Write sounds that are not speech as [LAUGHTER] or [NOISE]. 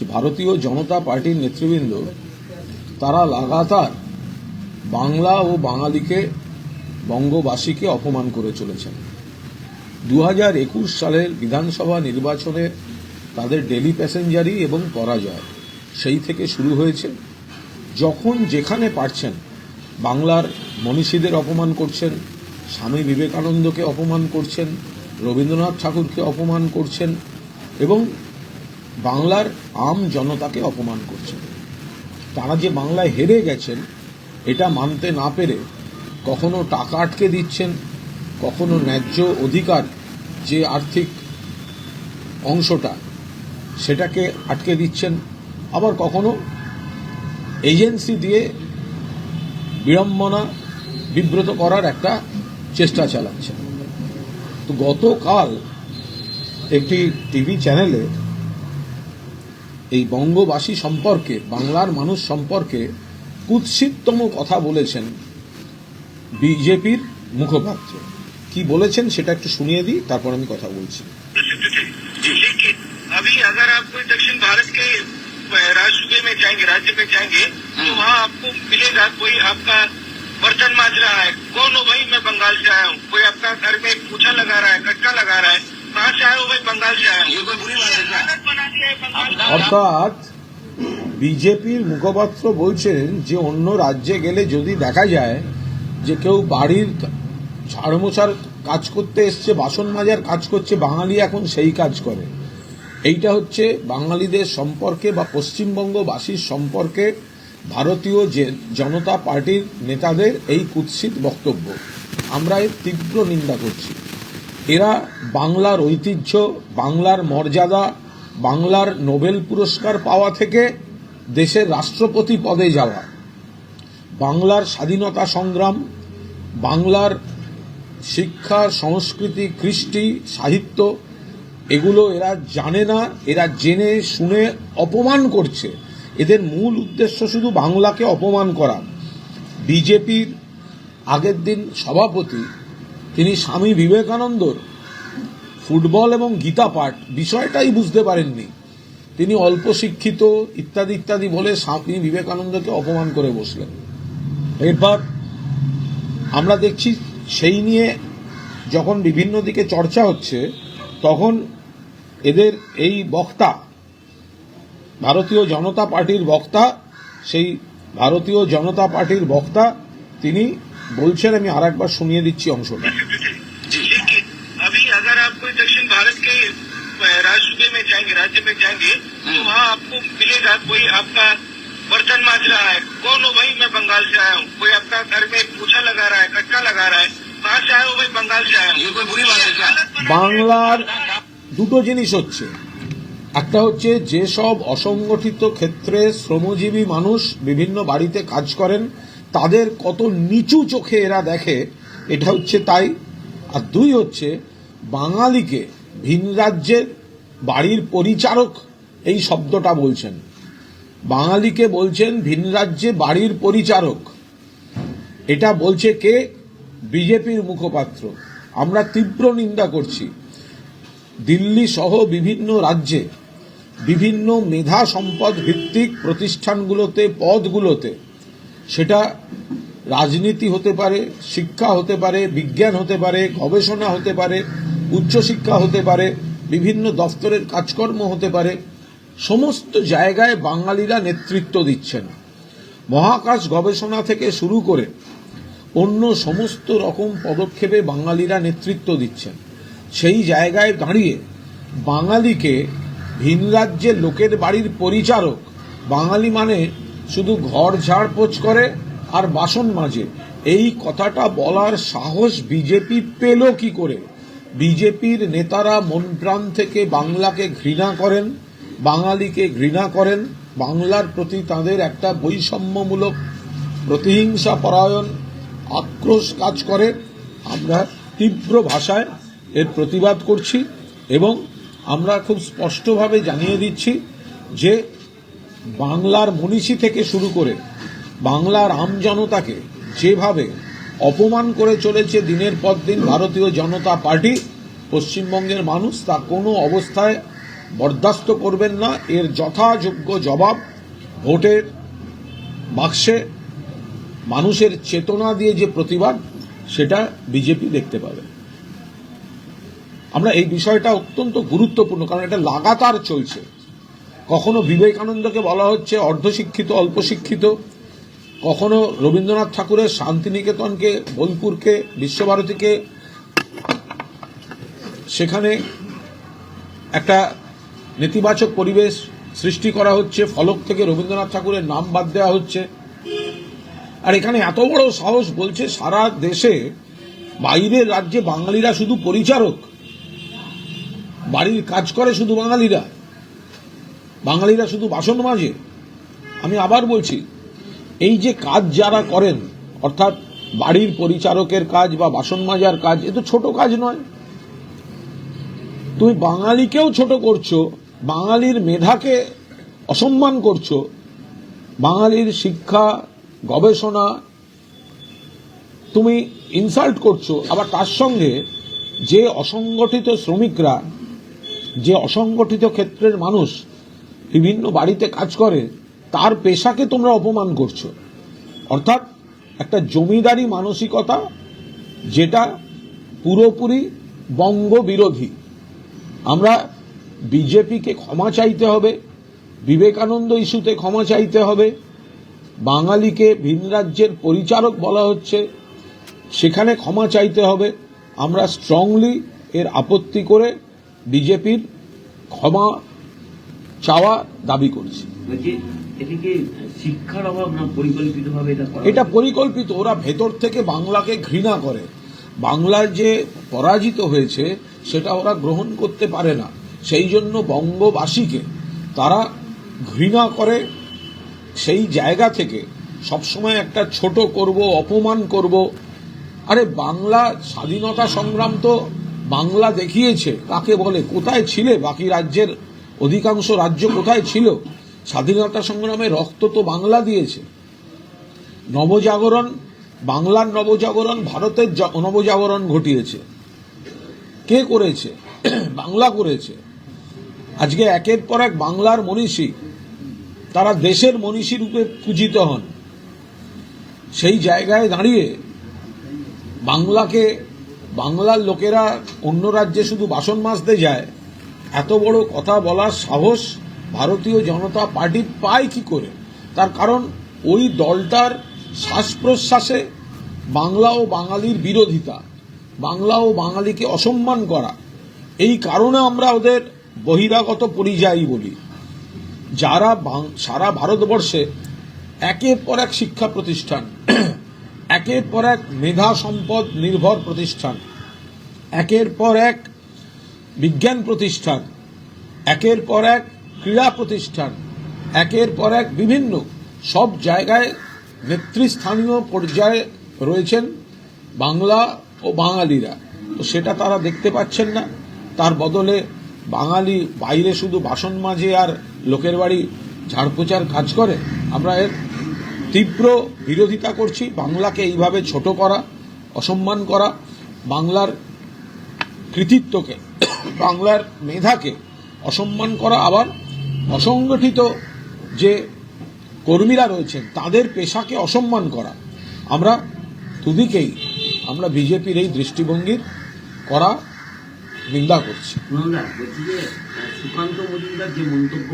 যে ভারতীয় জনতা পার্টির নেতৃবৃন্দ, তারা লাগাতার বাংলা ও বাঙালিকে, বঙ্গবাসীকে অপমান করে চলেছেন। দু হাজার একুশ সালের বিধানসভা নির্বাচনে তাদের ডেলি প্যাসেঞ্জারি এবং পরাজয় সেই থেকে শুরু হয়েছে। যখন যেখানে পারছেন, বাংলার মনীষীদের অপমান করছেন, স্বামী বিবেকানন্দকে অপমান করছেন, রবীন্দ্রনাথ ঠাকুরকে অপমান করছেন এবং বাংলার আম জনতাকে অপমান করছেন তারা যে বাংলায় হেরে গেছেন, এটা মানতে না পেরে কখনো টাকা আটকে দিচ্ছেন, কখনো ন্যায্য অধিকার যে আর্থিক অংশটা সেটাকে আটকে দিচ্ছেন, আবার কখনো এজেন্সি দিয়ে বিড়ম্বনা বিব্রত করার একটা চেষ্টা চালাচ্ছেন। তো গতকাল একটি টিভি চ্যানেলে এই বঙ্গবাসী সম্পর্কে বাংলার মানুষ সম্পর্কে কুৎসিততম কথা বলেছেন বিজেপির মুখপাত্র কি বলেছেন সেটা একটু শুনিয়ে দিই তারপর আমি কথা বলছি लेकिन अभी अगर आप कोई दक्षिण भारत के राज्य सूबे में जाएंगे राज्य में जाएंगे तो वहाँ आपको मिलेगा कोई आपका बर्तन मांज रहा है कौन हो भाई मैं बंगाल से आया हूँ कोई आपका অর্থাৎ বিজেপির মুখপাত্র বলছেন যে অন্য রাজ্যে গেলে যদি দেখা যায় যে কেউ বাড়ির ঝাড় মোছার কাজ করতে এসছে, বাসন মাজার কাজ করছে, বাঙালি এখন সেই কাজ করে। এইটা হচ্ছে বাঙালিদের সম্পর্কে বা পশ্চিমবঙ্গবাসীর সম্পর্কে ভারতীয় যে জনতা পার্টির নেতাদের এই কুৎসিত বক্তব্য। আমরা এর তীব্র নিন্দা করছি। এরা বাংলার ঐতিহ্য, বাংলার মর্যাদা বাংলার নোবেল পুরস্কার পাওয়া থেকে দেশের রাষ্ট্রপতি পদে যাওয়া, বাংলার স্বাধীনতা সংগ্রাম, বাংলার শিক্ষা, সংস্কৃতি, কৃষ্টি, সাহিত্য, এগুলো এরা জানে না, এরা জেনে, শুনে অপমান করছে। এদের মূল উদ্দেশ্য শুধু বাংলাকে অপমান করা। বিজেপির আগের দিন সভাপতি, তিনি স্বামী বিবেকানন্দর ফুটবল এবং গীতা পাঠ বিষয়টাই বুঝতে পারেননি। তিনি অল্প শিক্ষিত, ইত্যাদি ইত্যাদি বলে স্বামী বিবেকানন্দকে অপমান করে বসলেন। এরপর আমরা দেখছি সেই নিয়ে যখন বিভিন্ন দিকে চর্চা হচ্ছে, তখন এদের এই বক্তা, ভারতীয় জনতা পার্টির বক্তা, সেই ভারতীয় জনতা পার্টির বক্তা, তিনি বলছেন, আমি আর একবার শুনিয়ে দিচ্ছি অংশটা। राज्य में जाएंगे तो वहाँ आपको मिलेगा कोई आपका बर्तन मांज रहा है कौन हो भाई मैं बंगाल से आया हूँ कोई आपका घर में पूछा लगा रहा है कटका लगा रहा है कहाँ से आए हो भाई बंगाल से आया हूँ ये कोई बुरी बात है क्या? आदत बना বাংলার দুটো জিনিস হচ্ছে একটা হচ্ছে যেসব অসংগঠিত ক্ষেত্রে শ্রমজীবী মানুষ বিভিন্ন বাড়িতে কাজ করেন তাদের কত নিচু চোখে এরা দেখে এটা হচ্ছে তাই আর দুই হচ্ছে বাঙালিকে ভিন রাজ্যের বাড়ির পরিচারক এই শব্দটা বলছেন। বাঙালিকে বলছেন ভিন রাজ্যে বাড়ির পরিচারক। এটা বলছে কে? বিজেপির মুখপাত্র। আমরা তীব্র নিন্দা করছি। দিল্লি সহ বিভিন্ন রাজ্যে বিভিন্ন মেধা সম্পদ ভিত্তিক প্রতিষ্ঠানগুলোতে, পদগুলোতে সেটা রাজনীতি হতে পারে, শিক্ষা হতে পারে, বিজ্ঞান হতে পারে, গবেষণা হতে পারে, উচ্চশিক্ষা হতে পারে বিভিন্ন দপ্তরের কাজকর্ম হতে পারে, সমস্ত জায়গায় বাঙালিরা নেতৃত্ব দিচ্ছেন। মহাকাশ গবেষণা থেকে শুরু করে অন্য সমস্ত রকম পদক্ষেপে বাঙালিরা নেতৃত্ব দিচ্ছেন। সেই জায়গায় দাঁড়িয়ে বাঙালিকে ভিন রাজ্যের লোকের বাড়ির পরিচারক, বাঙালি মানে শুধু ঘর ঝাড়পোছ করে আর বাসন মাজে। এই কথাটা বলার সাহস বিজেপি পেল কি করে? বিজেপির নেতারা মন প্রাণ থেকে বাংলাকে ঘৃণা করেন, বাঙালিকে ঘৃণা করেন, বাংলার প্রতি তাদের একটা বৈষম্যমূলক প্রতিহিংসা পরায়ণ আক্রোশ কাজ করে। আমরা তীব্র ভাষায় এর প্রতিবাদ করছি এবং আমরা খুব স্পষ্টভাবে জানিয়ে দিচ্ছি যে বাংলার মনীষী থেকে শুরু করে বাংলার আমজনতাকে যেভাবে অপমান করে চলেছে দিনের পর দিন ভারতীয় জনতা পার্টি। পশ্চিমবঙ্গের মানুষ তা কোনো অবস্থায় বরদাস্ত করবেন না। এর যথাযোগ্য জবাব ভোটের বাক্সে মানুষের চেতনা দিয়ে যে প্রতিবাদ, সেটা বিজেপি দেখতে পাবে। আমরা এই বিষয়টা অত্যন্ত গুরুত্বপূর্ণ, কারণ এটা লাগাতার চলছে। কখনো বিবেকানন্দকে বলা হচ্ছে অর্ধশিক্ষিত অল্প শিক্ষিত কখনো রবীন্দ্রনাথ ঠাকুরের শান্তিনিকেতনকে, বোলপুরকে, বিশ্বভারতীকে, সেখানে একটা নেতিবাচক পরিবেশ সৃষ্টি করা হচ্ছে, ফলক থেকে রবীন্দ্রনাথ ঠাকুরের নাম বাদ দেওয়া হচ্ছে। আর এখানে এত বড় সাহস বলছে সারা দেশে, বাইরের রাজ্যে বাঙালিরা শুধু পরিচারক। বাড়ির কাজ করে শুধু বাঙালিরা। বাঙালিরা শুধু বাসন মাজে। আমি আবার বলছি এই যে কাজ যারা করেন, অর্থাৎ বাড়ির পরিচারকের কাজ বা বাসন মাজার কাজ, এ তো ছোট কাজ নয়। তুমি বাঙালিকেও ছোট করছ, বাঙালির মেধাকে অসম্মান করছ, বাঙালির শিক্ষা, গবেষণা তুমি ইনসাল্ট করছ, আবার তার সঙ্গে যে অসংগঠিত শ্রমিকরা, যে অসংগঠিত ক্ষেত্রের মানুষ, বিভিন্ন বাড়িতে কাজ করে তার পেশাকে তোমরা অপমান করছ। অর্থাৎ একটা জমিদারি মানসিকতা যেটা পুরোপুরি বঙ্গ বিরোধী আমরা বিজেপিকে ক্ষমা চাইতে হবে, বিবেকানন্দ ইস্যুতে ক্ষমা চাইতে হবে, বাঙালিকে ভিন রাজ্যের পরিচারক বলা হচ্ছে, সেখানে ক্ষমা চাইতে হবে। আমরা স্ট্রংলি এর আপত্তি করে বিজেপির ক্ষমা চাওয়া দাবি করছি। বলছি এটা শিক্ষার অভাব না পরিকল্পিতভাবে এটা এটা পরিকল্পিত ওরা ভেতর থেকে বাংলাকে ঘৃণা করে। বাংলার যে পরাজিত হয়েছে সেটা ওরা গ্রহণ করতে পারে না। সেই জন্য বঙ্গবাসীকে তারা ঘৃণা করে সেই জায়গা থেকে সবসময় একটা ছোট করব অপমান করব। আরে বাংলা স্বাধীনতা সংগ্রাম তো বাংলা দেখিয়েছে কাকে বলে কোথায় ছিলে বাকি রাজ্যের অধিকাংশ রাজ্য কোথায় ছিল? স্বাধীনতা সংগ্রামে রক্ত তো বাংলা দিয়েছে। নবজাগরণ, বাংলার নবজাগরণ ভারতের নবজাগরণ ঘটিয়েছে। কে করেছে? [CLEARS THROAT] বাংলা করেছে। আজকে একের পর এক বাংলার মনীষী, তারা দেশের মনীষী রূপে পূজিত হন। সেই জায়গায় দাঁড়িয়ে বাংলাকে, বাংলার লোকেরা অন্য রাজ্যে শুধু বাসন মাজতে যায় এত বড় কথা বলার সাহস ভারতীয় জনতা পার্টি পায় কি করে? তার কারণ ওই দলটার শ্বাস প্রশ্বাসে বাংলা ও বাঙালির বিরোধিতা, বাংলা ও বাঙালিকে অসম্মান করা, এই কারণে আমরা ওদের বহিরাগত পরিযায়ী বলি। যারা সারা ভারতবর্ষে একের পর এক শিক্ষা প্রতিষ্ঠান, একের পর এক মেধা সম্পদ নির্ভর প্রতিষ্ঠান, একের পর এক বিজ্ঞান প্রতিষ্ঠান, একের পর এক ক্রীড়া প্রতিষ্ঠান, একের পর এক বিভিন্ন, সব জায়গায় নেতৃস্থানীয় পর্যায়ে রয়েছেন বাংলা ও বাঙালিরা। তো সেটা তারা দেখতে পাচ্ছেন না। তার বদলে বাঙালি বাইরে শুধু বাসন মাজে আর লোকের বাড়ি ঝাড়পোছার কাজ করে, আমরা এর তীব্র বিরোধিতা করছি। বাংলাকে এইভাবে ছোট করা, অসম্মান করা, বাংলার কৃতিত্বকে, বাংলার মেধাকে অসম্মান করা আবার অসংগঠিত যে কর্মীরা রয়েছেন, তাদের পেশাকে অসম্মান করা। আমরা দুদিকেই, আমরা বিজেপির এই দৃষ্টিভঙ্গির করা নিন্দা করছি। সুকান্ত মজুমদার যে মন্তব্য